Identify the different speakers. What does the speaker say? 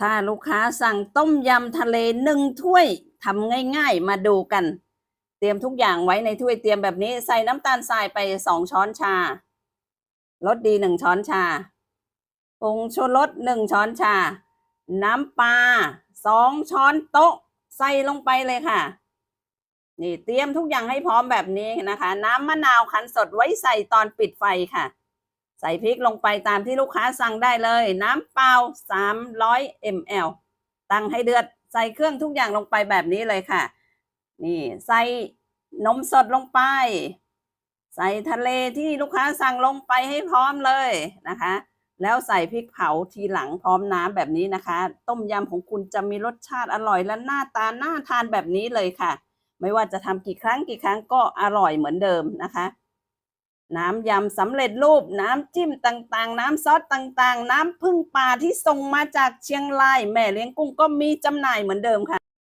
Speaker 1: ถ้าลูกค้าสั่งต้มยำทะเลหนึ่งถ้วยทำง่ายๆ มาดูกัน เตรียมทุกอย่างไว้ในถ้วยเตรียมแบบนี้ใส่น้ำตาลทรายไปสองช้อนชา รสดีหนึ่งช้อนชาผงชูรสหนึ่งช้อนชา น้ำปลาสองช้อนโต๊ะ ใส่ลงไปเลยค่ะ นี่เตรียมทุกอย่างให้พร้อมแบบนี้นะคะ น้ำมะนาวคั้นสดไว้ใส่ตอนปิดไฟค่ะ ใส่พริกลงไปตามที่ลูกค้าสั่งได้เลย น้ำเปล่า 300 ml ตั้งให้เดือด ใส่เครื่องทุกอย่างลงไปแบบนี้เลยค่ะ นี่ใส่นมสดลงไป ใส่ทะเลที่ลูกค้าสั่งลงไปให้พร้อมเลยนะคะ แล้วใส่พริกเผาทีหลังพร้อมน้ำแบบนี้นะคะ ต้มยำของคุณจะมีรสชาติอร่อยและหน้าตาน่าทานแบบนี้เลยค่ะ ไม่ว่าจะทำกี่ครั้งกี่ครั้งก็อร่อยเหมือนเดิมนะคะ น้ำยำสำเร็จรูปน้ำจิ้มต่างๆ น้ำซอสต่างๆ น้ำพึ่งป่าที่ส่งมาจากเชียงราย แม่เลี้ยงกุ้งก็มีจำหน่ายเหมือนเดิมค่ะ